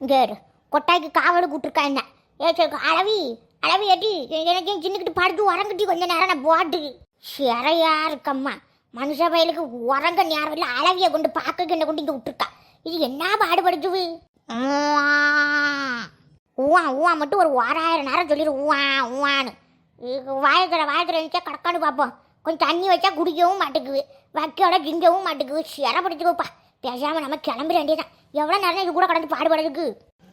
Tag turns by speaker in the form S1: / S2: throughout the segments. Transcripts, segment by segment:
S1: இங்கே கொட்டாய்க்கு காவடு கூட்டிருக்கா என்ன? ஏ சரி அளவி அளவி ஏட்டி எனக்கு சின்னக்கிட்டு படுத்து உறங்கிட்டி கொஞ்ச நேரம் நான் போட்டு. சிறையா இருக்கம்மா. மனுஷ பயலுக்கு உறங்க நேரம் இல்லை அளவியை கொண்டு பார்க்க என்ன கொண்டு இங்கே விட்டுருக்கா. இது என்ன பாடுபடுத்துவு ஊவா. ஊவா மட்டும் ஒரு ஓராயிரம் நேரம் சொல்லிடு ஊவா ஊவான்னு. வாயத்துல வாயத்துல இருந்துச்சா கடக்கான்னு பார்ப்போம். கொஞ்சம் தண்ணி வச்சா குடிக்கவும் மாட்டேங்குது வைக்கோட திங்கவும் மாட்டேங்குது சிறை பிடிச்சிக்கோப்பா பேசாம நம்ம கிளம்பிட வேண்டியதான் எவ்வளோ நேரம் இது கூட கடந்து பாடுபடுறதுக்கு?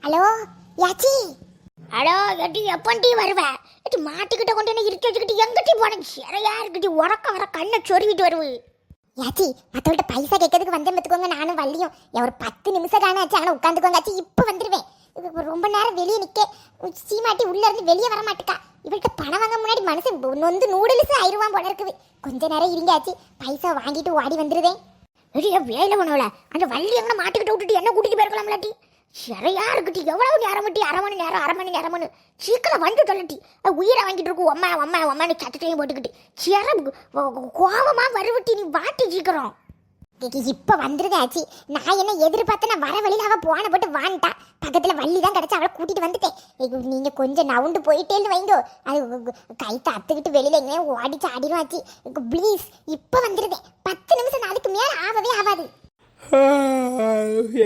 S1: ஹலோ யாச்சி? ஹலோ எட்டி எப்பண்டி வருவ? எட்டி மாட்டுக்கிட்ட கொண்டு என்ன இருக்க வச்சுக்கிட்டு எங்கிட்டி போனேன் சிறையா இருக்குட்டி உறக்க வர கண்ணை சொருவிட்டு வருவு. யாச்சி மற்றவள்கிட்ட பைசா கேட்கறதுக்கு வந்தேன் பார்த்துக்கோங்க நானும் வள்ளியும். ஒரு பத்து நிமிஷம் தானே ஆச்சு ஆனால் உட்காந்துக்கோங்க ஆச்சு இப்போ வந்துடுவேன் இது ரொம்ப நேரம் வெளியே நிற்க சீமாட்டி உள்ள இருந்து வெளியே வர மாட்டுக்கா. இவள்கிட்ட பணம் வாங்க முன்னாடி மனசு நொந்து நூடுல்ஸ் ஆயிடுவான் போல இருக்குது. கொஞ்ச நேரம் இருங்காச்சு பைசா வாங்கிட்டு ஓடி வந்துடுவேன் ரெடியா வேலை பண்ணவல அந்த வள்ளி எங்கே மாட்டிக்கிட்டு விட்டுட்டு என்ன கூட்டிட்டு போயிருக்கலாம்லாட்டி? சிறையா இருக்குட்டி. எவ்வளவு நேரம் விட்டு அரை மணி நேரம் அரை மணி நேரம்னு சீக்கிரம் வந்து சொல்லட்டி. உயிரை வாங்கிட்டு இருக்கும் அம்மா அம்மா அம்மான்னு சத்தத்தையும் போட்டுக்கிட்டு. சிற கோவமா வருவட்டி. நீ வாட்டி சீக்கிரம். இப்போ வந்துருது ஆச்சு. நான் என்ன எதிர்பார்த்து நான் வர வழியில் அவள் போன போட்டு வான்ட்டா. பக்கத்தில் வள்ளி தான் கிடச்சி அவளை கூட்டிட்டு வந்துட்டேன். ஐயோ, நீங்க கொஞ்சம் நவுண்டு போயிட்டேன்னு வைங்கோ. அது கை அத்துக்கிட்டு வெளியில எங்கேயும் ஓடிச்சு அடிவாச்சு ஆச்சு. ப்ளீஸ் இப்போ வந்துருதேன் பத்து நிமிஷம் நான் அதுக்கு மேலே ஆகவே ஆகாது.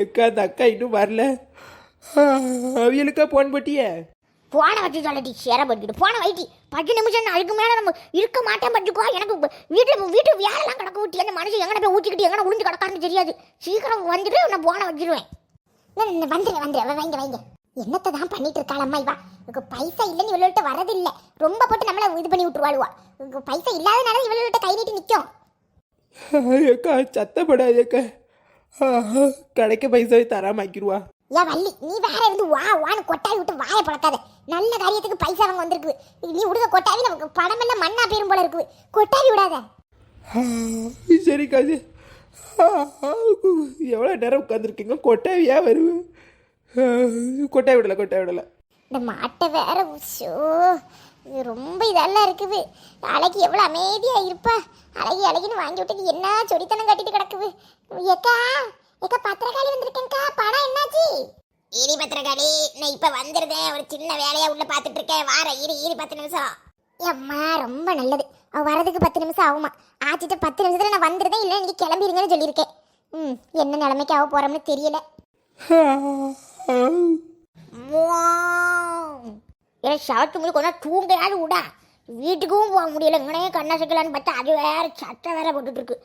S2: எக்கா அந்த அக்கா இன்னும் வரல. அவளுக்கா போன் போட்டிய?
S1: போன வச்சு சொல்லட்டி சேர பண்ணிட்டு போன வைட்டி பத்து நிமிஷம் நான் அதுக்கு மேலே நம்ம இருக்க மாட்டேன் பட்டுக்கோ எனக்கு வீட்டில் வீட்டு வேலைலாம் கிடக்க ஊட்டி அந்த மனுஷன் எங்கே போய் ஊற்றிக்கிட்டு எங்கே உளுந்து கிடக்காருன்னு தெரியாது. சீக்கிரம் வந்துட்டு நான் போன வச்சிருவேன். வந்துடுறேன் வந்துடுறேன் வைங்க வைங்க. என்னத்தை தான் பண்ணிட்டு இருக்காள் அம்மா இவா? இவக்கு பைசா இல்லைன்னு இவள்கிட்ட வரதில்லை ரொம்ப போட்டு நம்மளை இது பண்ணி விட்டுருவாளுவா. இவக்கு பைசா இல்லாதனால இவள்கிட்ட கை நீட்டி நிற்கும்
S2: ஏக்கா சத்தப்படாது எக்கா கடைக்கு பைசாவை தராமாக்கிடுவா
S1: ஏன் வள்ளி நீ வேற இருந்து வா வான்னு கொட்டாவி விட்டு வாயை பழக்காத நல்ல காரியத்துக்கு பைசா வாங்க வந்திருக்கு. நீ விடுத கொட்டாவி நமக்கு படமெல்லாம் மண்ணா பேரும் போல இருக்குது கொட்டாவி விடாத.
S2: சரி காது எவ்வளோ நேரம் உட்காந்துருக்கீங்க கொட்டாவியா வருவு? கொட்டாய் விடல கொட்டாய் விடல.
S1: இந்த மாட்டை வேற உஷோ இது ரொம்ப இதெல்லாம் இருக்குது. அழகி எவ்வளோ அமைதியாக இருப்பா. அழகி அழகின்னு வாங்கி விட்டு என்ன சொடித்தனம் கட்டிட்டு கிடக்குது. ஏக்கா ஏக்கா பத்திரக்காளி வந்திருக்கேன்க்கா. பணம் என்னாச்சு? இரி பத்திரக்காளி நான் இப்போ வந்துருதேன். ஒரு சின்ன வேலையா உள்ள பார்த்துட்டு இருக்கேன் வார இரு இரு பத்து நிமிஷம். அம்மா ரொம்ப நல்லது. அவ வரதுக்கு பத்து நிமிஷம் ஆகுமா? ஆச்சிட்டு பத்து நிமிஷத்துல நான் வந்துருதேன். இல்லை நீங்க கிளம்பிருங்கன்னு சொல்லியிருக்கேன். ம் என்ன நிலைமைக்கு ஆக போறோம்னு தெரியல. ஏ சவத்து முடி கொஞ்சம் தூங்கையாவது விடா. வீட்டுக்கும் போக முடியல. இங்கனே கண்ணா சிக்கலான்னு பார்த்தா அது வேற சட்டை வேற போட்டுட்டு இருக்கு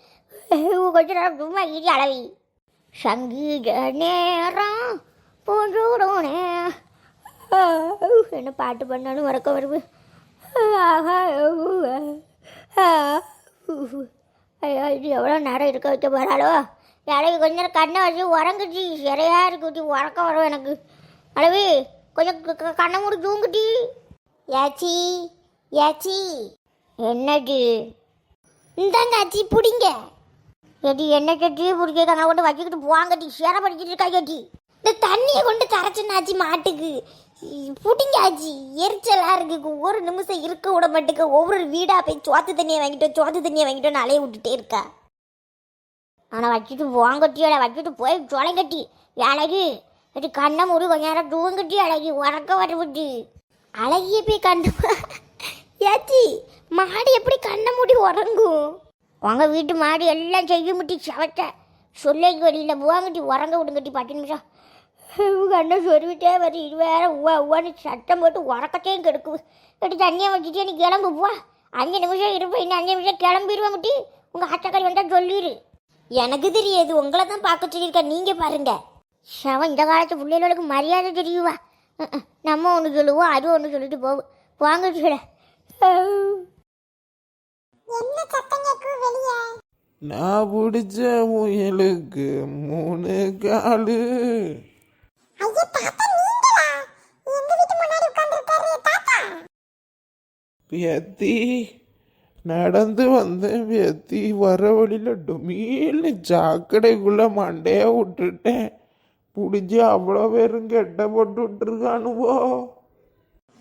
S1: கொஞ்ச நேரம் சும்மா ஈஸி அளவி. சங்கீத நேரம் போன்றோடனே என்ன பாட்டு பண்ணாலும் மறக்க வருது. ஐயோ இது எவ்வளோ நேரம் இருக்க வைக்க போகிறாளோ இடைக்கு கொஞ்ச நேரம் கண்ணை வச்சு உறங்குச்சு சிறையா இருக்குச்சு உறக்க வரும் எனக்கு. அளவி கொஞ்சம் கண்ணை மூடி தூங்குட்டி ஏச்சி ஏச்சி. என்னடி? இந்தாங்க ஆச்சி பிடிங்க. ஏடி என்ன கட்டி பிடிக்க கண்ணை கொண்டு வச்சுக்கிட்டு போவாங்கட்டி சேர படிக்கிட்டு இருக்கா கேட்டி? இந்த தண்ணியை கொண்டு கரைச்சுனாச்சி மாட்டுக்கு. புடிங்க எரிச்சலாக இருக்கு. ஒரு நிமிஷம் இருக்க விட மாட்டுக்கு. ஒவ்வொரு வீடாக போய் சோத்து தண்ணியை வாங்கிட்டோம் சோத்து தண்ணியை வாங்கிட்டோம் அலைய விட்டுட்டே இருக்கா. ஆனால் வச்சுட்டு வாங்கட்டியோட வச்சுட்டு போய் கட்டி அழகு அது கண்ணை முடி கொஞ்ச நேரம் தூங்கட்டி அழகி. உறக்க வரவிட்டு. அழகிய போய் கண்ணு ஏச்சி மாடு எப்படி கண்ணை மூடி உறங்கும்? உங்கள் வீட்டு மாடு எல்லாம் செய்ய முட்டி சவச்ச சொல்லைக்கு வெளியில் போவாங்கட்டி உறங்க விடுங்கட்டி பத்து நிமிஷம் கண்ணை சொல்லிவிட்டே வருது இது உவா உவான்னு சட்டம் போட்டு உறக்கத்தையும் கெடுக்குது. கெட்டு தண்ணியை வச்சுட்டு நீ கிளம்பு போ அஞ்சு நிமிஷம் இருப்பேன் இன்னும் அஞ்சு நிமிஷம் கிளம்பிடுவேன் முட்டி. உங்கள் ஆட்டக்காரி வந்தால் சொல்லிடு எனக்கு தெரியாது உங்களை தான் பார்க்க சொல்லியிருக்கேன் நீங்கள் பாருங்க. சவன் இந்த காலத்து பிள்ளைகளுக்கு மரியாதை தெரியுவா? நம்ம ஒன்று சொல்லுவோம் அது ஒன்று சொல்லிட்டு போவோம் வாங்க சொல்ல
S2: நான் பிடிச்ச முயலுக்கு மூணு காலு. பேத்தி நடந்து வந்தேன் பேத்தி வர வழியில் டொமீல்னு சாக்கடைக்குள்ள மண்டைய விட்டுட்டேன். பிடிச்சி அவ்வளோ பேரும் கெட்ட போட்டு விட்டுருக்கானுவோ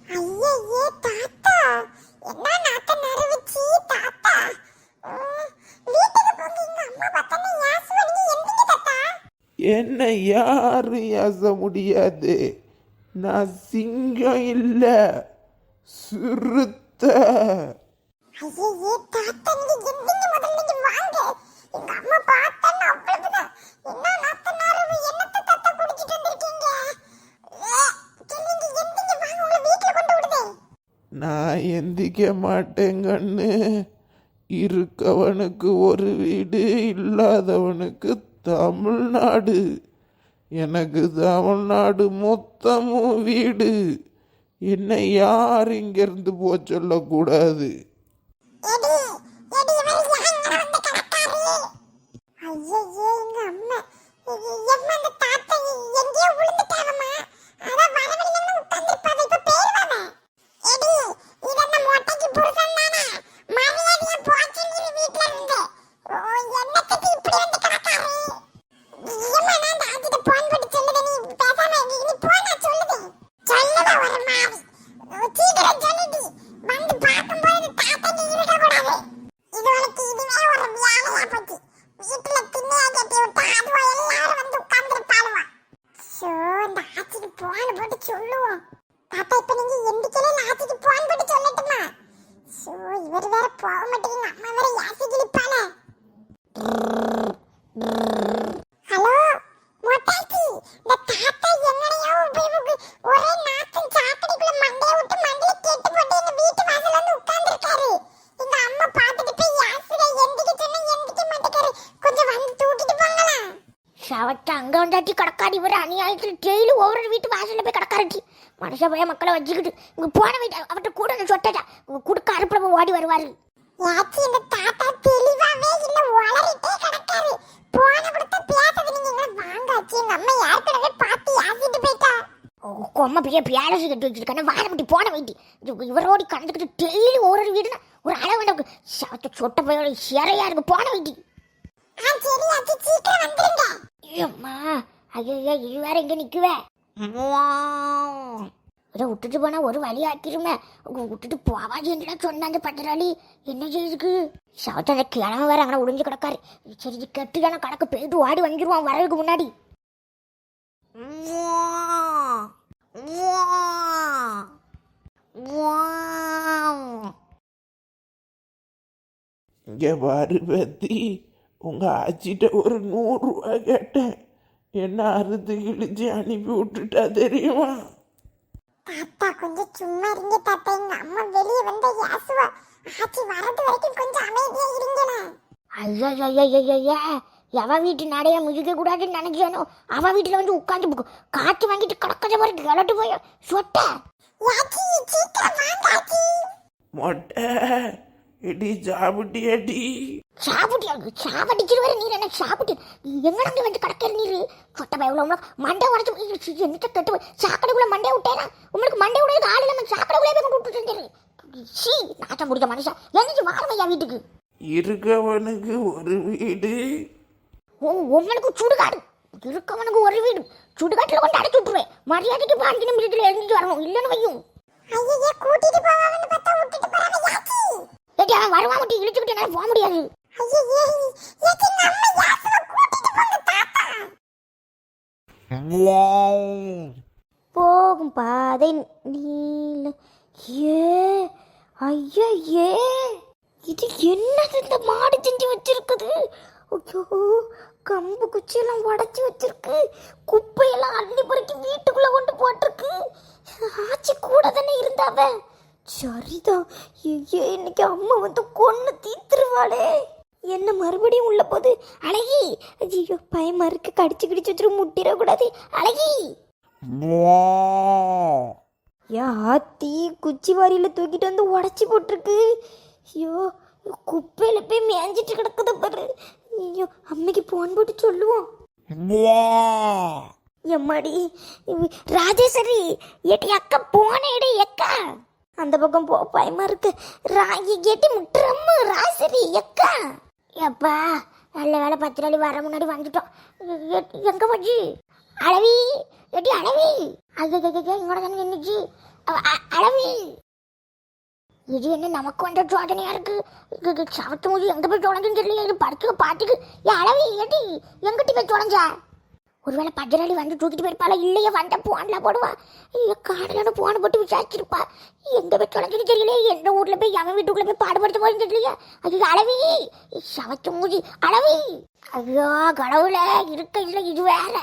S1: ஐயே தாத்தா என்ன நாத்த நரவிச்சி தாத்தா உம், வீட்டுக்கு போங்க எங்க அம்மா பார்த்தா யாசுவ நீங்க எந்திங்க தாத்தா
S2: என்னை யாரும் ஏச முடியாது? நான் சிங்கம் இல்லை சிறுத்தை நான் எந்திக்க மாட்டேங்கன்னு இருக்கவனுக்கு ஒரு வீடு இல்லாதவனுக்கு தமிழ்நாடு. எனக்கு தமிழ்நாடு மொத்தமும் வீடு. என்னை யார் இங்கிருந்து போக சொல்லக்கூடாது
S3: எடி எடி இவர் யாங்க வந்த கணக்காரு ஐயே எங்க அம்மா எ- எம்மா அந்த தாத்தா எங்கேயோ விழுந்துட்டாங்கம்மா அதான் வரவழியில உட்கார்ந்துருப்பாங்க இப்ப பேருவாங்க எடி இதென்ன மொட்டைக்கு புருஷன் தானே மரியாதையா போச்சு நீ வீட்டுல இருந்து ஓ, என்னத்துக்கு இப்படி வந்து கிடக்காரு ஏம்மா நான் அந்த ஆச்சிட்ட போன் போட்டு சொல்லுவேன் நீ பேசாம நீ நீ போ நான் சொல்லுவேன் சொல்லுவ ஒரு மாறி ஓ, சீக்கிரம் சொல்லுடி வந்து பார்க்கும்போது தாத்தா நீ இருக்கக்கூடாது இது உனக்கு இதுவே ஒரு வேலையா போச்சு வீட்டுல திண்ணையா கட்டி விட்டா அதுவா எல்லாரும் வந்து உட்கார்ந்துருப்பாளுவா ஷோ இந்த ஆச்சிக்கு போன் போட்டு சொல்லுவோம் தாத்தா இப்ப நீங்க எந்திக்கல இல்ல ஆச்சிக்கு போன் போட்டு சொல்லட்டுமா ஷோ இவர் வேற போக மாட்டேங்க அம்மா வேற யாசி கிழிப்பாளே ஹலோ மொட்டாச்சி இந்த தாத்தா என்னடையோ உபயோக ஒரே நாத்தம் சாக்கடைக்குள்ள மண்டைய விட்டு மண்டையில கெட்டு போட்டு எங்க வீட்டு வாசல்ல வந்து உட்கார்ந்திருக்காரு எங்க அம்மா பார்த்துட்டு போய் யாசுட எந்திக்க சொன்னா எந்திக்க மாட்டேக்காரு கொஞ்சம் வந்து தூக்கிட்டு போங்களா
S1: சவட்ட அங்கே வந்தாட்டி கடக்காடி வர அநியாயத்தில் டெய்லி ஒவ்வொரு வீட்டு வாசலில் போய் கடக்காரட்டி மனுஷ போய் மக்களை வச்சுக்கிட்டு இங்கே போன வீட்டு அவர்கிட்ட கூட சொட்டா உங்கள் கொடுக்க அறுப்பில் ஓடி வருவார்.
S3: யாச்சி இந்த தாத்தா தெளிவாவே இல்ல வளரிட்டே கிடக்காரு. போன கொடுத்த பேசுறது நீங்க எங்களை வாங்காச்சு. எங்க அம்மா ஏற்கனவே பார்த்து யாசிட்டு போயிட்டா.
S1: கொம்ம பெரிய பேலஸ் கட்டி வச்சிருக்கானே. போன வீட்டு. இவரோடி கலந்துக்கிட்டு டெய்லி ஒவ்வொரு வீடுனா ஒரு அளவு சவத்த சொட்ட போய் சிறையா இருக்கு போன வீட்டு.
S3: ஆ சரி ஆச்சி. சீக்கிரம் வந்துருங்க.
S1: ஐயம்மா ஐயோ இது வேற இங்கே நிக்குவே. இதை விட்டுட்டு போனா ஒரு வழி ஆக்கிருமே. விட்டுட்டு போவாது என்னடா சொன்ன அந்த பத்திராளி. என்ன செய்யுதுக்கு? சவத்த அந்த கிழமை வேற அங்கே ஒளிஞ்சு கிடக்காரு. சரி கெட்டு கெட்டுதான கணக்கு போயிட்டு ஓடி வந்துடுவான் வரதுக்கு முன்னாடி.
S2: இங்கே பாரு பத்தி உங்கள் ஆச்சிட்ட ஒரு நூறுரூவா கேட்டேன். என்ன அறுத்து கிழிச்சு அனுப்பி விட்டுட்டா தெரியுமா?
S3: தாத்தா கொஞ்சம் சும்மா இருங்க தாத்தா. எங்க அம்மா வெளியே வந்த யாசுவா ஆச்சி வரது வரைக்கும் கொஞ்சம் அமைதியா இருங்களே.
S1: ஐயா எவ வீட்டு நடைய முதிக்க கூடாதுன்னு நினைச்சானோ அவ வீட்டுல வந்து உட்காந்து காத்து வாங்கிட்டு கிடக்கத மாதிரி கிளட்டு போய் சொட்ட.
S3: யாச்சி சீக்கிரம் வாங்க ஆச்சி
S2: மொட்டை இடி சாப்பிட்டியாடி
S1: சாப்பிட்டு சாப்பிட்டுச்சிருவாரு நீர் என்ன சாப்பிட்டு எங்கடங்க வந்து கிடக்கிற நீர் சொட்ட பயவுல மண்டை உடச்சு என்னத்த கட்டு சாக்கடைக்குள்ள மண்டை விட்டேனா உங்களுக்கு மண்டை விட ஆளு நம்ம சாக்கடைக்குள்ளே போய் கொண்டு விட்டு இருந்தாரு சீ நாட்டம் முடிக்க மனுஷன் எங்கேயும் வாரமையா வீட்டுக்கு
S2: இருக்கவனுக்கு ஒரு வீடு
S1: உ- உங்களுக்கு சுடுகாடு இருக்கவனுக்கு ஒரு வீடு சுடுகாட்டில் கொண்டு அடைச்சு விட்டுருவேன் மரியாதைக்கு பாஞ்சு நிமிஷத்தில் எழுந்துட்டு வரணும் இல்லைன்னு வையும்
S3: ஐயே கூட்டிட்டு போவாங்கன்னு பார்த்தா விட்டுட்டு போறாங்க
S1: ஏட்டி அவன் வருவான் மட்டும் இழுச்சுக்கிட்டு என்னால் போக முடியாது. போகும் பாதை நீல ஏ ஐயா ஏ இது என்னது இந்த மாடு செஞ்சு வச்சிருக்குது? ஐயோ கம்பு குச்சியெல்லாம் உடச்சி வச்சிருக்கு. குப்பையெல்லாம் அள்ளி பொறுக்கி வீட்டுக்குள்ள கொண்டு போட்டிருக்கு. ஆச்சி கூட தானே இருந்தாவ? சரிதான். ஐயோ இன்னைக்கு அம்மா வந்து கொன்னு தீத்துருவாளே. என்ன மறுபடியும் உள்ள போது? அழகி! ஐயோ பயமா இருக்கு. கடிச்சு கிடிச்சு வச்சிரு முட்டிடக்கூடாது. அழகி! யா ஆத்தி குச்சி வாரியில தூக்கிட்டு வந்து உடச்சி போட்டிருக்கு. ஐயோ குப்பையில போய் மேய்ஞ்சிட்டு கிடக்குது பாரு. ஐயோ அம்மைக்கு போன் போட்டு சொல்லுவோம். எம்மாடி ராஜேஸ்வரி ஏட்டி அக்கா போன இட எக்கா? அந்த பக்கம் போ பயமா இருக்கு. ராகி கேட்டி முட்டுறம்மு ராசரி எக்கா. எப்பா நல்ல வேலை பத்து நாள் வர முன்னாடி வந்துட்டோம். எ- எங்க போச்சு? அளவி எட்டி அளவி அது இங்கோட தானே நின்றுச்சு அ- அளவி இது என்ன நமக்கு வந்த சோதனையா இருக்கு? இது- இது சவத்து மூஞ்சி எங்க போய் தொலைஞ்சுன்னு தெரியல இது படுத்துக்க பாட்டுக்கு ஏ அளவி எட்டி எங்கிட்ட போய் தொலைஞ்சா ஒருவேளை பஜ்ராளி வந்து தூக்கிட்டு போயிருப்பாளா? இல்லையே வந்த போன்ல போடுவா. இல்லை காடலான போன போட்டு விசாரிச்சிருப்பா. எங்கே போய் தொலைஞ்சது தெரியல எந்த ஊர்ல போய் அவன் வீட்டுக்குள்ளே போய் பாடுபடுத்த போறேன்னு தெரியல அது அளவி. சவச்ச மூடி அளவி. ஐயோ கடவுளே இருக்க இல்லை இது வேற.